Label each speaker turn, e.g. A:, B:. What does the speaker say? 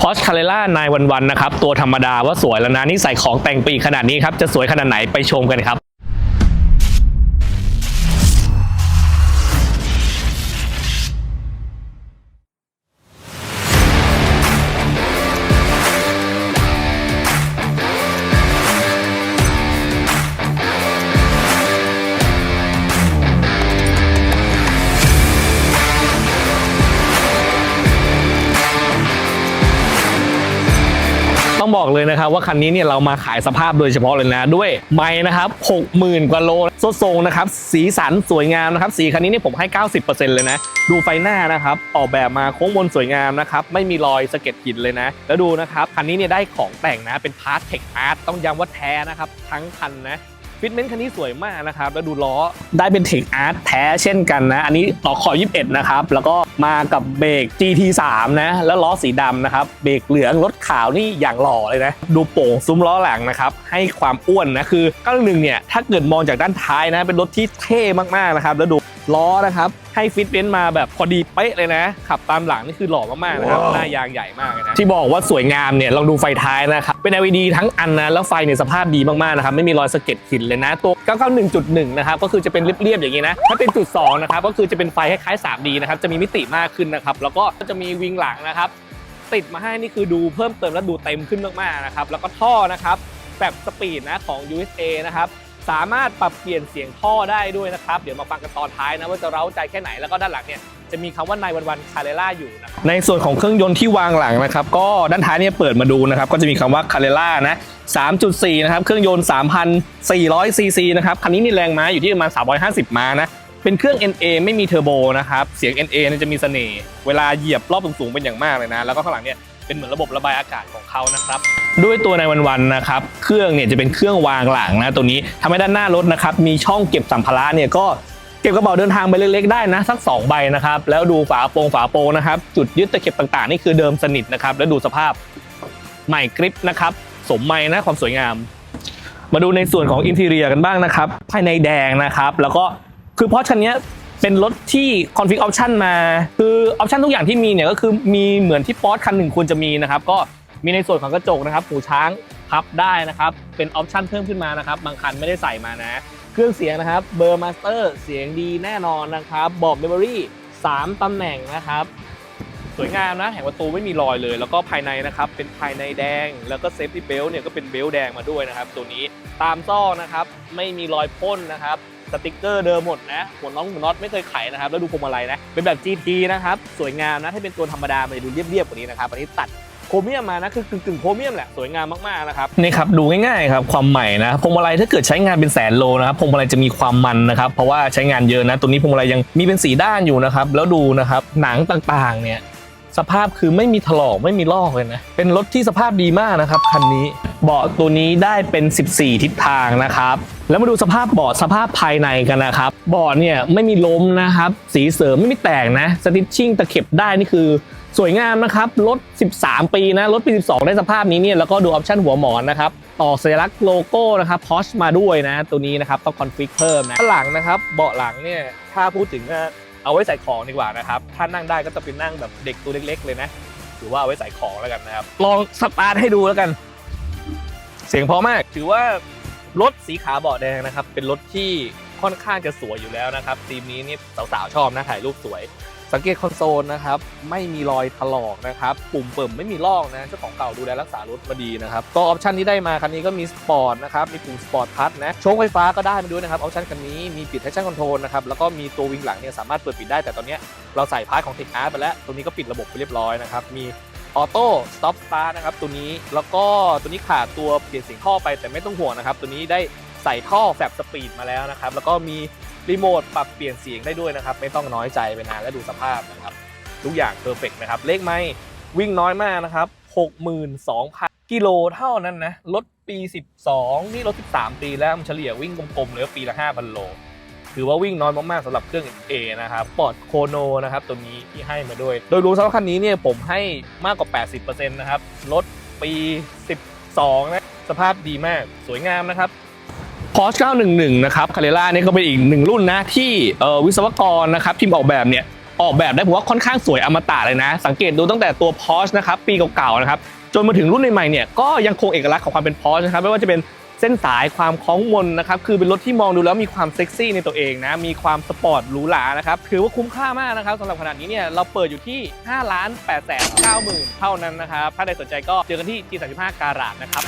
A: พอชคาเลล่านายวันๆนะครับ ตัวธรรมดาว่าสวยแล้วนะนี่ใส่ของแต่งปีกขนาดนี้ครับ จะสวยขนาดไหนไปชมกันครับ ต้องบอกเลยนะครับว่าคันนี้เนี่ยเรามาขายสภาพโดยเฉพาะเลยนะด้วยไม้นะครับ60,000 กว่าโลโซทรงนะครับสีสันสวยงามนะครับสีคันนี้เนี่ยผมให้ 90%เลยนะ ดูไฟหน้านะครับออกแบบมาโค้งมนสวยงามนะครับไม่มีรอยสะเก็ดหินเลยนะ แล้วดูนะครับคันนี้เนี่ยได้ของแต่งนะเป็นพาร์ทเทคอาร์ตต้องย้ำว่าแท้นะครับทั้งคันนะ ฟิตเมนต์คันนี้สวยมากนะครับ แล้วดูล้อได้เป็นเทคอาร์ตแท้เช่นกันนะ อันนี้ต่อขอ21 นะครับ แล้วก็มากับเบรก GT3 นะ แล้วล้อสีดำนะครับ เบรกเหลืองรถขาวนี่อย่างหล่อเลยนะ ดูโป่งซุ้มล้อหลังนะครับ ให้ความอ้วนนะ คือ911เนี่ย ถ้าเกิดมองจากด้านท้ายนะ เป็นรถที่เท่มากๆนะครับ แล้วดู ล้อนะครับให้ฟิตเมนต์มาแบบพอดีเป๊ะเลยนะ ขับตามหลังนี่คือหล่อมากๆนะครับ หน้ายางใหญ่มากเลยนะ ที่บอกว่าสวยงามเนี่ยลองดูไฟท้ายนะครับ เป็น LED ทั้งอันนะ แล้วไฟเนี่ยสภาพดีมากๆนะครับ ไม่มีรอยสะเก็ดหินเลยนะ ตัว 991.1 นะครับ ก็คือจะเป็นเรียบๆอย่างนี้นะ ถ้าเป็นจุด 2 นะครับ ก็คือจะเป็นไฟคล้ายๆ 3D นะครับ จะมีมิติมากขึ้นนะครับ แล้วก็จะมีวิงหลังนะครับ ติดมาให้นี่คือดูเพิ่มเติมและดูเต็มขึ้นมากๆนะครับ แล้วก็ท่อนะครับแบบสปีดนะของ USA นะครับ สามารถปรับเปลี่ยนเสียงท่อได้ด้วยนะครับ เดี๋ยวมาฟังกันตอนท้ายนะว่าจะเร้าใจแค่ไหนแล้วก็ด้านหลังเนี่ยจะมีคำว่านายวันวันคาเรล่าอยู่นะในส่วนของเครื่องยนต์ที่วางหลังนะครับ ก็ด้านท้ายเนี่ยเปิดมาดูนะครับ ก็จะมีคำว่าคาเรล่านะ 3.4 นะครับ เครื่องยนต์ 3,400 ซีซีนะครับ คันนี้นี่แรงม้าอยู่ที่ประมาณ 350 ม้านะ เป็นเครื่อง NA ไม่มีเทอร์โบนะครับ เสียง NA เนี่ยจะมีเสน่ห์ เวลาเหยียบรอบสูงๆเป็นอย่างมากเลยนะ แล้วก็ข้างหลังเนี่ย เป็นเหมือนระบบระบายอากาศของเขานะครับด้วยตัวในวันๆนะครับ เครื่องเนี่ยจะเป็นเครื่องวางหลังนะตัวนี้ทำให้ด้านหน้ารถนะครับมีช่องเก็บสัมภาระเนี่ยก็เก็บกระเป๋าเดินทางไปเล็กๆได้นะสักสองใบนะครับแล้วดูฝาโปรงฝาโปรงนะครับจุดยึดตะเข็บต่างๆ นี่คือเดิมสนิทนะครับแล้วดูสภาพใหม่กริปนะครับสมไม้นะความสวยงาม มาดูในส่วนของอินทีเรียกันบ้างนะครับภายในแดงนะครับแล้วก็คือเพราะชันนี้ เป็นรถที่คอนฟิกออปชันมา คือออปชันทุกอย่างที่มีเนี่ยก็คือมีเหมือนที่ป๊อดคันหนึ่งควรจะมีนะครับ ก็มีในส่วนของกระจกนะครับหูช้างพับได้นะครับ เป็นออปชันเพิ่มขึ้นมานะครับ บางคันไม่ได้ใส่มานะ เครื่องเสียงนะครับเบอร์มาสเตอร์เสียงดีแน่นอนนะครับบอกเมมโมรี่3ตำแหน่งนะครับ สวยงามนะแห่งประตูไม่มีรอยเลย แล้วก็ภายในนะครับเป็นภายในแดง แล้วก็เซฟตี้เบลต์เนี่ยก็เป็นเบลต์แดงมาด้วยนะครับ ตัวนี้ตามซ่อนะครับไม่มีรอยพ่นนะครับสติกเกอร์เดิมหมดนะหัวน้องหัวน็อตไม่เคยไขนะครับแล้วดูพวงมาลัยนะเป็นแบบ GT นะครับสวยงามนะถ้าเป็นตัวธรรมดามันจะดูเรียบๆกว่านี้นะครับอันนี้ตัดโครเมียมมานะคือกึ่งๆโครเมียมแหละสวยงามมากๆนะครับนี่ครับดูง่ายๆครับความใหม่นะพวงมาลัยถ้าเกิดใช้งานเป็นแสนโลนะครับพวงมาลัยจะมีความมันนะครับเพราะว่าใช้งานเยอะนะตัวนี้พวงมาลัยยังมีเป็นสีด้านอยู่นะครับแล้วดูนะครับหนังต่างๆเนี่ย สภาพคือไม่มีถลอกไม่มีลอกเลยนะ เป็นรถที่สภาพดีมากนะครับคันนี้ เบาะตัวนี้ได้เป็น 14 ทิศทางนะครับ แล้วมาดูสภาพเบาะสภาพภายในกันนะครับเบาะเนี่ยไม่มีล้มนะครับ สีเสริมไม่มีแตกนะสติชชิ่งตะเข็บได้นี่คือสวยงามนะครับรถ 13 ปีนะรถปี 12 ได้สภาพนี้เนี่ยแล้วก็ดูออปชั่นหัวหมอนนะครับต่อสัญลักษณ์โลโก้นะครับพอชมาด้วยนะ ตัวนี้นะครับต้องคอนฟิกเพิ่มนะหลังนะครับ เบาะหลังเนี่ยถ้าพูดถึง เอาไว้ใส่ของดีกว่านะครับ ถ้านั่งได้ก็จะเป็นนั่งแบบเด็กตัวเล็ก ๆ เลยนะถือว่าเอาไว้ใส่ของแล้วกันนะครับ ลองสตาร์ทให้ดูแล้วกัน เสียงพอมาก ถือว่ารถสีขาวเบาะแดงนะครับ เป็นรถที่ค่อนข้างจะสวยอยู่แล้วนะครับธีมนี้นี่สาวๆชอบนะถ่ายรูปสวย สังเกตคอนโซลนะครับ ไม่มีรอยถลอกนะครับ ปุ่มเปิ่มไม่มีลอกนะเจ้าของเก่าดูแลรักษารถมาดีนะครับตัวออปชันที่ได้มาคันนี้ก็มีสปอร์ตนะครับมีปุ่มสปอร์ตพัทนะโชคไฟฟ้าก็ได้มาด้วยนะครับออปชันคันนี้มีปิด traction control นะครับแล้วก็มีตัววิงหลังเนี่ยสามารถเปิดปิดได้แต่ตอนเนี้ยเราใส่พาร์ทของ Tech Art ไปแล้วตัวนี้ก็ปิดระบบไปเรียบร้อยนะครับมีออโต้สต็อปสตาร์นะครับตัวนี้แล้วก็ตัวนี้ขาดตัวเปลี่ยนเสียงท่อไปแต่ไม่ต้องห่วงนะครับตัวนี้ได้ใส่ท่อแฟบสปีดมาแล้วนะครับแล้วก็มี รีโมทปรับเปลี่ยนเสียงได้ด้วยนะครับ ไม่ต้องน้อยใจไปนานและดูสภาพนะครับ ทุกอย่างเพอร์เฟกนะครับ เลขไม่วิ่งน้อยมากนะครับ 62,000 กิโลเท่านั้นนะรถปี 12 นี่รถ 13 ปีแล้วมันเฉลี่ยวิ่งกลมๆเลยปีละ 5,000 โล ถือว่าวิ่งน้อยมากๆสำหรับเครื่อง A นะครับปอดโคโนนะครับตัวนี้ที่ให้มาด้วย โดยรวมสำหรับคันนี้เนี่ยผมให้มากกว่า 80%นะครับรถปี 12 นะสภาพดีมากสวยงามนะครับ Porsche 911 นะครับ Carrera เนี่ยก็เป็นอีกหนึ่งรุ่นนะที่วิศวกรนะครับทีมออกแบบเนี่ยออกแบบได้ผมว่าค่อนข้างสวยอมตะเลยนะ สังเกตดูตั้งแต่ตัว Porsche นะครับปีเก่าๆนะครับจนมาถึงรุ่นใหม่ๆเนี่ยก็ยังคงเอกลักษณ์ของความเป็น Porsche นะครับไม่ว่าจะเป็นเส้นสายความคล้องมนนะครับคือเป็นรถที่มองดูแล้วมีความเซ็กซี่ในตัวเองนะมีความสปอร์ตหรูหรานะครับถือว่าคุ้มค่ามากนะครับสำหรับขนาดนี้เนี่ยเราเปิดอยู่ที่5ล้าน8แสน9หมื่นเท่านั้นนะครับถ้าใครสนใจก็เจอกันที่ G35 การาดนะครับ